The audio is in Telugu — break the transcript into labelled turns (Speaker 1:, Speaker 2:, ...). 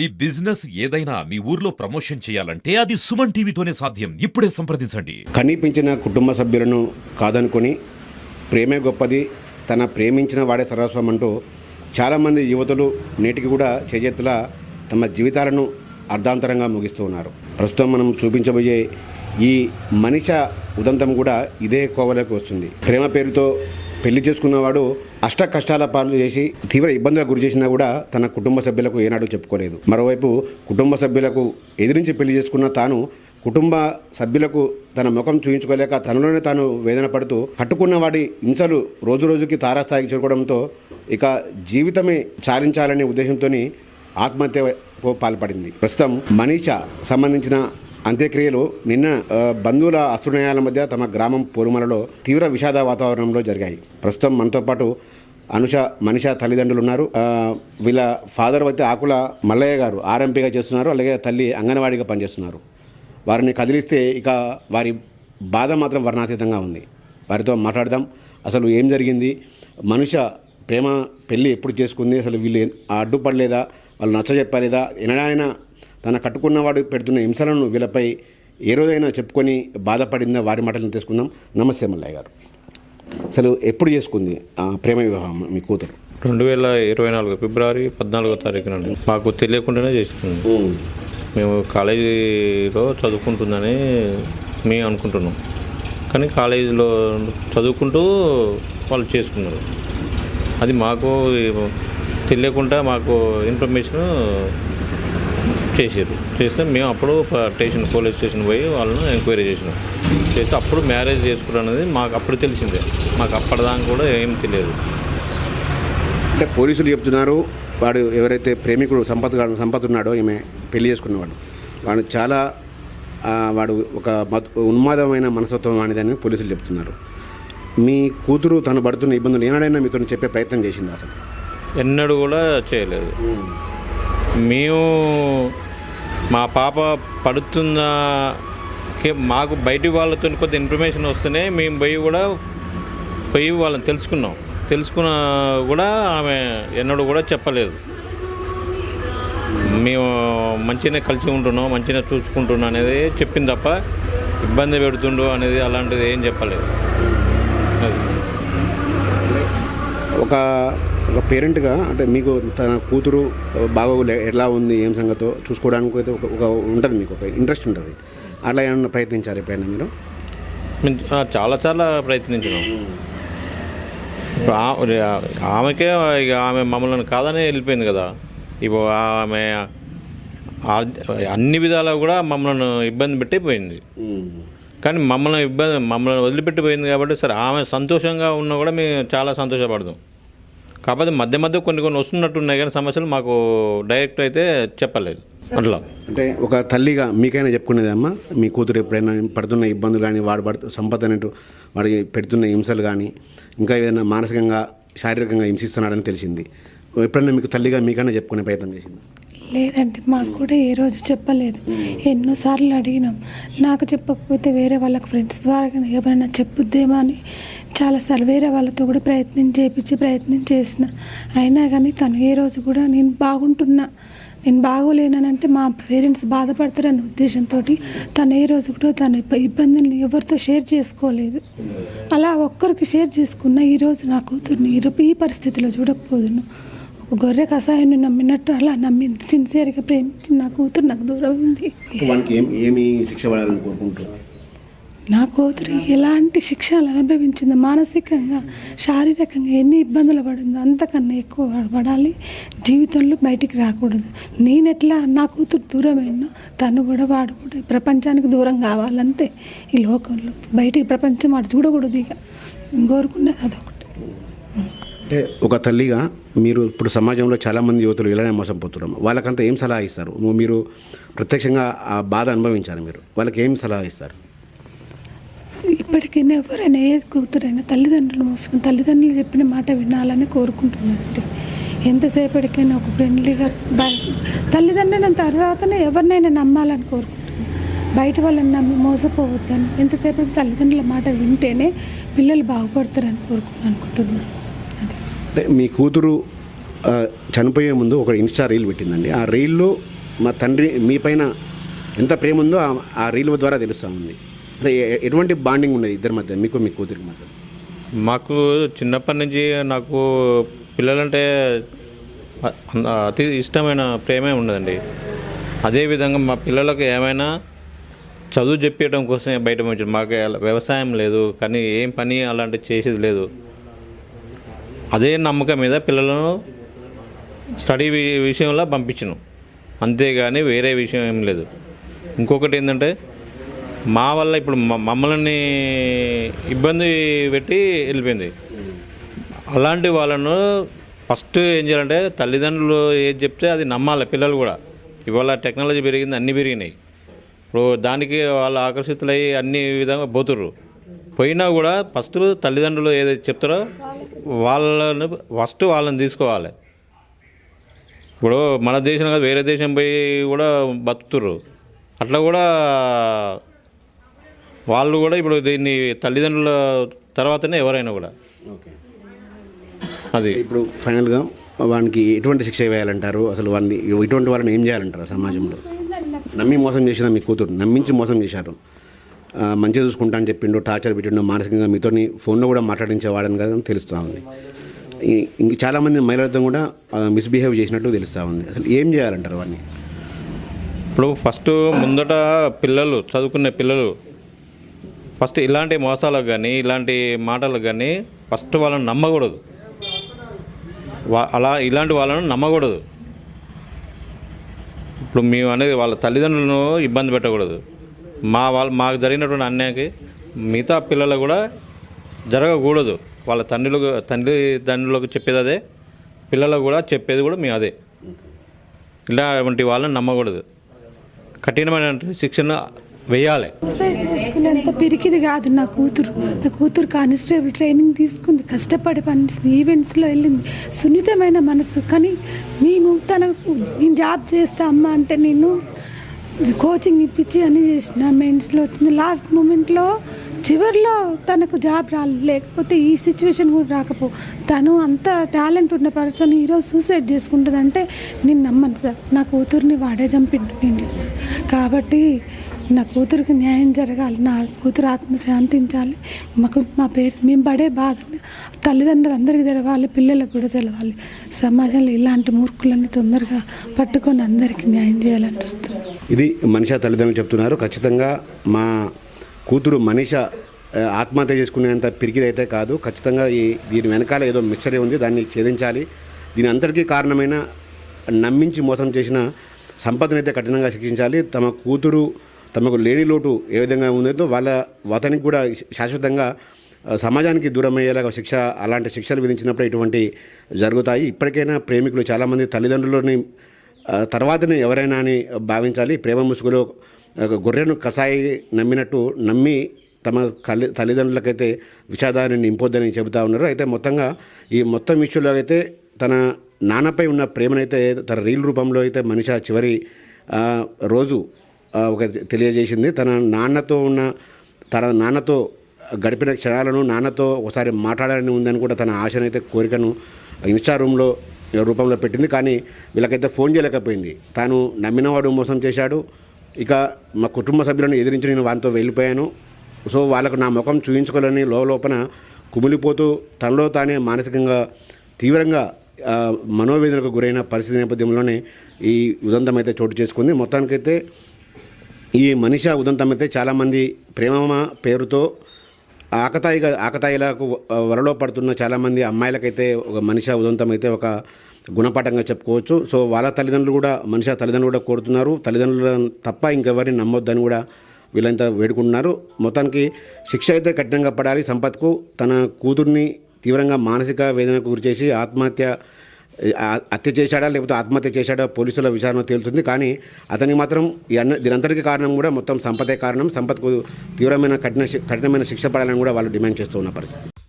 Speaker 1: ఈ బిజినెస్ ఏదైనా మీ ఊర్లో ప్రమోషన్ చేయాలంటే అది సుమన్ టీవీతోనే సాధ్యం. ఇప్పుడే సంప్రదించండి.
Speaker 2: కనిపించిన కుటుంబ సభ్యులను కాదనుకొని ప్రేమే గొప్పది తన ప్రేమించిన వాడే సర్వస్వం అంటూ చాలామంది యువతులు నేటికి కూడా చేజెత్తుల తమ జీవితాలను అర్ధాంతరంగా ముగిస్తూ ఉన్నారు. ప్రస్తుతం మనం చూపించబోయే ఈ మనిష ఉదంతం కూడా ఇదే కోవలోకి వస్తుంది. ప్రేమ పేరుతో పెళ్ళి చేసుకున్నవాడు అష్ట కష్టాల పాలు చేసి తీవ్ర ఇబ్బందులకు గురి చేసినా కూడా తన కుటుంబ సభ్యులకు ఏనాడు చెప్పుకోలేదు. మరోవైపు కుటుంబ సభ్యులకు ఎదిరించి పెళ్ళి చేసుకున్న తాను కుటుంబ సభ్యులకు తన ముఖం చూయించుకోలేక తనలోనే తాను వేదన పడుతూ కట్టుకున్న వాడి హింసలు రోజు రోజుకి తారాస్థాయికి చేరుకోవడంతో ఇక జీవితమే చాలించాలనే ఉద్దేశంతో ఆత్మహత్యకు పాల్పడింది. ప్రస్తుతం మనీషా సంబంధించిన అంత్యక్రియలు నిన్న బంధువుల అస్తునయాల మధ్య తమ గ్రామం పూర్మలలో తీవ్ర విషాద వాతావరణంలో జరిగాయి. ప్రస్తుతం మనతో పాటు అనుష మనిష తల్లిదండ్రులు ఉన్నారు వీళ్ళ ఫాదర్ అయితే ఆకుల మల్లయ్య గారు ఆర్ఎంపీగా చేస్తున్నారు అలాగే తల్లి అంగన్వాడీగా పనిచేస్తున్నారు. వారిని కదిలిస్తే ఇక వారి బాధ మాత్రం వర్ణాతీతంగా ఉంది. వారితో మాట్లాడదాం. అసలు ఏం జరిగింది? మనుష ప్రేమ పెళ్ళి ఎప్పుడు చేసుకుంది? అసలు వీళ్ళు అడ్డుపడలేదా? వాళ్ళు నచ్చ చెప్పలేదా ఎనడైనా తన కట్టుకున్నవాడు పెడుతున్న హింసలను వీళ్ళపై ఏ రోజైనా చెప్పుకొని బాధపడిందా వారి మాటలను తీసుకుందాం నమస్తే మల్లయ్య గారు. అసలు ఎప్పుడు చేసుకుంది ఆ ప్రేమ వివాహం మీ కూతురు?
Speaker 3: రెండు వేల ఇరవై నాలుగు ఫిబ్రవరి పద్నాలుగో తారీఖున మాకు తెలియకుండానే చేస్తుంది మేము కాలేజీలో చదువుకుంటుందని మేము అనుకుంటున్నాం. కానీ కాలేజీలో చదువుకుంటూ వాళ్ళు చేసుకున్నారు. అది మాకు తెలియకుండా మాకు ఇన్ఫర్మేషన్ చేసారు చేస్తే మేము అప్పుడు స్టేషన్ పోలీస్ స్టేషన్ పోయి వాళ్ళను ఎంక్వైరీ చేసినాం. చేస్తే అప్పుడు మ్యారేజ్ చేసుకున్నారు అనేది మాకు అప్పుడు తెలిసిందే. మాకు అప్పటిదాకా కూడా ఏం తెలియదు.
Speaker 2: అంటే పోలీసులు చెప్తున్నారు వాడు ఎవరైతే ప్రేమికుడు సంపత్ సంపత్ ఉన్నాడో ఈమె పెళ్ళి చేసుకున్నవాడు. వాడు చాలా వాడు ఒక ఉన్మాదమైన మనస్తత్వం వాడిదని పోలీసులు చెప్తున్నారు. మీ కూతురు తను పడుతున్న ఇబ్బందులు ఏనాడైనా మీతో చెప్పే ప్రయత్నం చేసింది అసలు?
Speaker 3: ఎన్నడూ కూడా చేయలేదు. మేము మా పాప పడుతున్న మాకు బయటి వాళ్ళతో కొంత ఇన్ఫర్మేషన్ వస్తేనే మేము పోయి కూడా పోయి వాళ్ళని తెలుసుకున్నాం. తెలుసుకున్న కూడా ఆమె ఎన్నడూ కూడా చెప్పలేదు. మేము మంచిగానే కలిసి ఉంటున్నాం మంచిగా చూసుకుంటున్నాం అనేది చెప్పింది తప్ప ఇబ్బంది పెడుతుండు అనేది అలాంటిది ఏం చెప్పలేదు. అది.
Speaker 2: ఒక ఒక పేరెంట్గా అంటే మీకు తన కూతురు బాగోగులు ఎలా ఉంది ఏం సంగతో చూసుకోవడానికి అయితే ఒక ఉంటుంది మీకు ఒక ఇంట్రెస్ట్ ఉంటుంది. అట్లా ఏమన్నా ప్రయత్నించారు ఎప్పుడైనా మీరు?
Speaker 3: చాలా చాలా ఆ- ఆమెకే ఇక ఆమె మమ్మల్ని కాదని వెళ్ళిపోయింది కదా. ఇప్పుడు ఆమె అన్ని విధాలా కూడా మమ్మల్ని ఇబ్బంది పెట్టి పోయింది కానీ మమ్మల్ని ఇబ్బంది మమ్మల్ని వదిలిపెట్టి పోయింది కాబట్టి సరే ఆమె సంతోషంగా ఉన్నా కూడా మేము చాలా సంతోషపడదాం కాకపోతే మధ్య మధ్య కొన్ని కొన్ని వస్తున్నట్టున్నాయి కానీ సమస్యలు మాకు డైరెక్ట్ అయితే చెప్పలేదు. అట్లా.
Speaker 2: అంటే ఒక తల్లిగా మీకైనా చెప్పుకునేదమ్మా మీ కూతురు ఎప్పుడైనా పడుతున్న ఇబ్బందులు కానీ వాడు పడుతు సంపద అన్నట్టు వాడికి పెడుతున్న హింసలు కానీ ఇంకా ఏదైనా మానసికంగా శారీరకంగా హింసిస్తున్నాడని తెలిసింది. ఎప్పుడైనా మీకు తల్లిగా మీకైనా చెప్పుకునే ప్రయత్నం చేసింది?
Speaker 4: లేదండి మాకు కూడా ఏ రోజు చెప్పలేదు. ఎన్నోసార్లు అడిగినాం. నాకు చెప్పకపోతే వేరే వాళ్ళకి ఫ్రెండ్స్ ద్వారా ఎవరైనా చెప్పుద్దేమో అని చాలాసార్లు వేరే వాళ్ళతో కూడా ప్రయత్నం చేపించి ప్రయత్నం చేసిన. అయినా కానీ తను ఏ రోజు కూడా నేను బాగుంటున్నా నేను బాగోలేనంటే మా పేరెంట్స్ బాధపడతారనే ఉద్దేశంతో తను ఏ రోజు కూడా తన ఇబ్బ- ఇబ్బందుల్ని ఎవరితో షేర్ చేసుకోలేదు. అలా ఒక్కరికి షేర్ చేసుకున్న ఈరోజు నా కూతుర్ని ఈ పరిస్థితిలో చూడకపోదును. గొర్రె కషాయాన్ని నమ్మినట్టు అలా నమ్మింది సిన్సియర్గా ప్రేమించి నా కూతురు నాకు దూరం అయింది నా కూతురు ఎలాంటి శిక్షలు అనుభవించిందో మానసికంగా శారీరకంగా ఎన్ని ఇబ్బందులు పడిందో అంతకన్నా ఎక్కువ పడాలి. జీవితంలో బయటికి రాకూడదు. నేను ఎట్లా నా కూతురు దూరమైనా తను కూడా వాడు కూడా ప్రపంచానికి దూరం కావాలంతే. ఈ లోకంలో బయటికి ప్రపంచం వాడు చూడకూడదు ఇక. కోరుకున్నది అదొకటి.
Speaker 2: అంటే ఒక తల్లిగా మీరు ఇప్పుడు సమాజంలో చాలామంది యువతులు ఇలానే మోసపోతున్నారు. వాళ్ళకంతా ఏం సలహా ఇస్తారు? మీరు ప్రత్యక్షంగా ఆ బాధ అనుభవించారు మీరు. వాళ్ళకి ఏం సలహా ఇస్తారు?
Speaker 4: ఇప్పటికైనా ఎవరైనా ఏ కూతురైనా తల్లిదండ్రులు మోసుకుని తల్లిదండ్రులు చెప్పిన మాట వినాలని కోరుకుంటున్నానండి ఎంతసేపటికైనా ఒక ఫ్రెండ్లీగా బయట తల్లిదండ్రుల తర్వాతనే ఎవరినైనా నమ్మాలని కోరుకుంటున్నాను బయట వాళ్ళని నమ్మి మోసపోవద్దని ఎంతసేపటికి తల్లిదండ్రుల మాట వింటేనే పిల్లలు బాగుపడతారని కోరుకుంటున్నాను. అనుకుంటున్నాను
Speaker 2: అంటే మీ కూతురు చనిపోయే ముందు ఒక ఇన్స్టా రీల్ పెట్టిందండి. ఆ రీల్లో మా తండ్రి మీ పైన ఎంత ప్రేమ ఉందో ఆ- రీల్ ద్వారా తెలుస్తూ ఉంది. అంటే ఎటువంటి బాండింగ్ ఉన్నది ఇద్దరి మధ్య మీకు మీ కూతురి మధ్య?
Speaker 3: మాకు చిన్నప్పటి నుంచి నాకు పిల్లలంటే అతి ఇష్టమైన ప్రేమే ఉండదండి. అదేవిధంగా మా పిల్లలకు ఏమైనా చదువు చెప్పడం కోసమే బయట మాకు వ్యవసాయం లేదు కానీ ఏం పని అలాంటివి చేసేది లేదు. అదే నమ్మకం మీద పిల్లలను స్టడీ విషయంలో పంపించను. అంతేగాని వేరే విషయం ఏం లేదు. ఇంకొకటి ఏంటంటే మా వల్ల ఇప్పుడు మ- మమ్మల్ని ఇబ్బంది పెట్టి వెళ్ళిపోయింది. అలాంటి వాళ్ళను ఫస్ట్ ఏం చేయాలంటే తల్లిదండ్రులు ఏది చెప్తే అది నమ్మాలి పిల్లలు కూడా. ఇవాళ టెక్నాలజీ పెరిగింది అన్నీ పెరిగినాయి. ఇప్పుడు దానికి వాళ్ళు ఆకర్షితులయ్యి అన్ని విధంగా పోతుర్రు. పోయినా కూడా ఫస్ట్ తల్లిదండ్రులు ఏదైతే చెప్తారో వాళ్ళని ఫస్ట్ వాళ్ళని తీసుకోవాలి. ఇప్పుడు మన దేశం కాదు వేరే దేశం పోయి కూడా బతుకుతుర్రు. అట్లా కూడా వాళ్ళు కూడా ఇప్పుడు దీన్ని తల్లిదండ్రుల తర్వాతనే ఎవరైనా కూడా.
Speaker 2: ఓకే.
Speaker 3: అది.
Speaker 2: ఇప్పుడు ఫైనల్గా వానికి ఎటువంటి శిక్ష వేయాలంటారు? అసలు వాడిని ఇటువంటి వాళ్ళని ఏం చేయాలంటారు సమాజంలో? నమ్మి మోసం చేసిన మీ కూతురు నమ్మించి మోసం చేశారు. మంచిగా చూసుకుంటా అని చెప్పిండు టార్చర్ పెట్టిండు మానసికంగా మీతోని ఫోన్లో కూడా మాట్లాడించేవాడని కదా తెలుస్తూ ఉంది ఇంక చాలామంది మహిళలతో కూడా మిస్బిహేవ్ చేసినట్టు తెలుస్తూ ఉంది అసలు ఏం చేయాలంటారు వాడిని?
Speaker 3: ఇప్పుడు ఫస్ట్ ముందట పిల్లలు చదువుకునే పిల్లలు ఫస్ట్ ఇలాంటి మోసాలకు కానీ ఇలాంటి మాటలకు కానీ ఫస్ట్ వాళ్ళని నమ్మకూడదు. వా- అలా ఇలాంటి వాళ్ళను నమ్మకూడదు. ఇప్పుడు మేము అనేది వాళ్ళ తల్లిదండ్రులను ఇబ్బంది పెట్టకూడదు. మా వాళ్ళ మాకు జరిగినటువంటి అన్యాయకి మిగతా పిల్లలు కూడా జరగకూడదు. వాళ్ళ తండ్రులకు తండ్రి తండ్రులకు చెప్పేది అదే. పిల్లలకు కూడా చెప్పేది కూడా మేము అదే. ఇలాంటి వాళ్ళని నమ్మకూడదు. కఠినమైన శిక్షణ వేయాలి.
Speaker 4: ఎంత పిరికిది కాదు నా కూతురు. నా కూతురు కానిస్టేబుల్ ట్రైనింగ్ తీసుకుంది. కష్టపడి పని ఈవెంట్స్లో వెళ్ళింది. సున్నితమైన మనసు. కానీ నేను తనకు నేను జాబ్ చేస్తా అమ్మ అంటే నేను కోచింగ్ ఇప్పించి అన్ని చేసిన మెయిన్స్లో వచ్చింది. లాస్ట్ మూమెంట్లో చివరిలో తనకు జాబ్ రాలేదు. లేకపోతే ఈ సిచ్యువేషన్ కూడా రాకపో. తను అంత టాలెంట్ ఉన్న పర్సన్ ఈరోజు సూసైడ్ చేసుకుంటుందంటే నేను నమ్మను సార్. నా కూతుర్ని వాడే చంపిండు కాబట్టి నా కూతురికి న్యాయం జరగాలి నా కూతురు ఆత్మ శాంతించాలి. మాకు మా పేరు మేము పడే బాధ తల్లిదండ్రులు అందరికీ తెలవాలి పిల్లలకు కూడా తెలవాలి. సమాజంలో ఇలాంటి మూర్ఖులన్నీ తొందరగా పట్టుకొని అందరికీ న్యాయం చేయాలనిపిస్తుంది
Speaker 2: ఇది మనిష తల్లిదండ్రులు చెప్తున్నారు. ఖచ్చితంగా మా కూతురు మనిష ఆత్మహత్య చేసుకునేంత పిరికిదైతే కాదు. ఖచ్చితంగా ఈ దీని వెనకాల ఏదో మిస్టరీ ఉంది దాన్ని ఛేదించాలి. దీని అందరికీ కారణమైన నమ్మించి మోసం చేసిన సంపదనైతే కఠినంగా శిక్షించాలి. తమ కూతురు తమకు లేని లోటు ఏ విధంగా ఉందో వాళ్ళ అతనికి కూడా శాశ్వతంగా సమాజానికి దూరం అయ్యేలాగా శిక్ష అలాంటి శిక్షలు విధించినప్పుడు ఇటువంటి జరుగుతాయి. ఇప్పటికైనా ప్రేమికులు చాలామంది తల్లిదండ్రులని తర్వాతనే ఎవరైనా అని భావించాలి. ప్రేమ ముసుగులో ఒక గొర్రెను కసాయి నమ్మినట్టు నమ్మి తమ కలి తల్లిదండ్రులకైతే విషాదాన్ని నింపొద్దని చెబుతా ఉన్నారు. అయితే మొత్తంగా ఈ మొత్తం ఇష్యూలో అయితే తన నాన్నపై ఉన్న ప్రేమనైతే తన రీల్ రూపంలో అయితే మనిషి చివరి రోజు ఒక తెలియజేసింది. తన నాన్నతో ఉన్న తన నాన్నతో గడిపిన క్షణాలను నాన్నతో ఒకసారి మాట్లాడాలని ఉందని కూడా తన ఆశనైతే కోరికను ఇన్స్టా రూమ్లో రూపంలో పెట్టింది. కానీ వీళ్ళకైతే ఫోన్ చేయలేకపోయింది. తాను నమ్మినవాడు మోసం చేశాడు. ఇక మా కుటుంబ సభ్యులను ఎదిరించి నేను వానితో వెళ్ళిపోయాను. సో వాళ్ళకు నా ముఖం చూపించుకోవాలని లోపల కుమిలిపోతూ తనలో తానే మానసికంగా తీవ్రంగా మనోవేదనకు గురైన పరిస్థితి నేపథ్యంలోనే ఈ ఉదంతం అయితే చోటు చేసుకుంది. మొత్తానికైతే ఈ మనిష ఉదంతమైతే చాలామంది ప్రేమ పేరుతో ఆకతాయిగా ఆకతాయిలకు వరలో పడుతున్న చాలామంది అమ్మాయిలకైతే ఒక మనిషి ఉదంతం అయితే ఒక గుణపాఠంగా చెప్పుకోవచ్చు. సో వాళ్ళ తల్లిదండ్రులు కూడా మనిషి తల్లిదండ్రులు కూడా కోరుతున్నారు. తల్లిదండ్రులను తప్ప ఇంకెవరిని నమ్మొద్దని కూడా వీళ్ళంతా వేడుకుంటున్నారు. మొత్తానికి శిక్ష అయితే కఠినంగా పడాలి. సంపత్కు తన కూతుర్ని తీవ్రంగా మానసిక వేదనకు గురిచేసి ఆత్మహత్య హత్య చేశాడా లేకపోతే ఆత్మహత్య చేశాడా పోలీసుల విచారణ తేలుతుంది. కానీ అతనికి మాత్రం ఈ అన్న కారణం కూడా మొత్తం సంపదే కారణం. సంపత్కు తీవ్రమైన కఠిన శి- కఠినమైన శిక్ష పడాలని కూడా వాళ్ళు డిమాండ్ చేస్తూ ఉన్న పరిస్థితి.